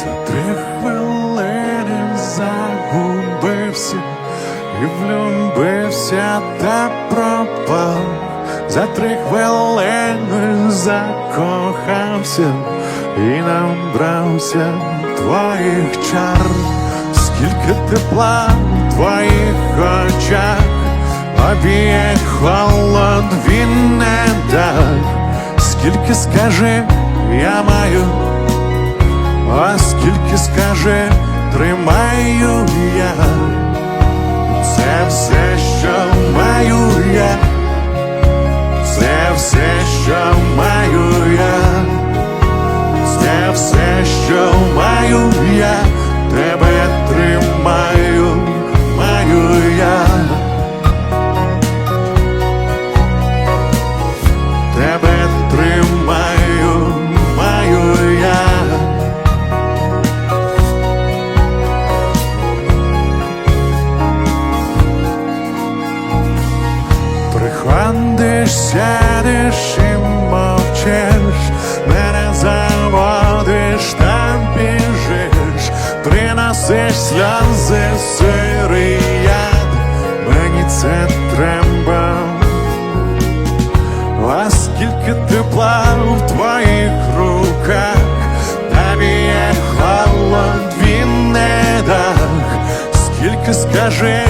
За три хвилини загубився і влюбився та пропав. За три хвилини закохався і набрався твоїх чар, скільки тепла в твоїх очах, обіє холод він не дав, скільки скажи, я маю. А скільки скаже, тримаю я, це все, що маю я, це все, що маю я, це все, що маю я, Приходиш, сядеш і мовчиш, мене заводиш, там біжиш, приносиш сльози, сирий яд, мені це треба. А скільки тепла в твоїх руках, тобі є холод, він не дах, скільки скажи,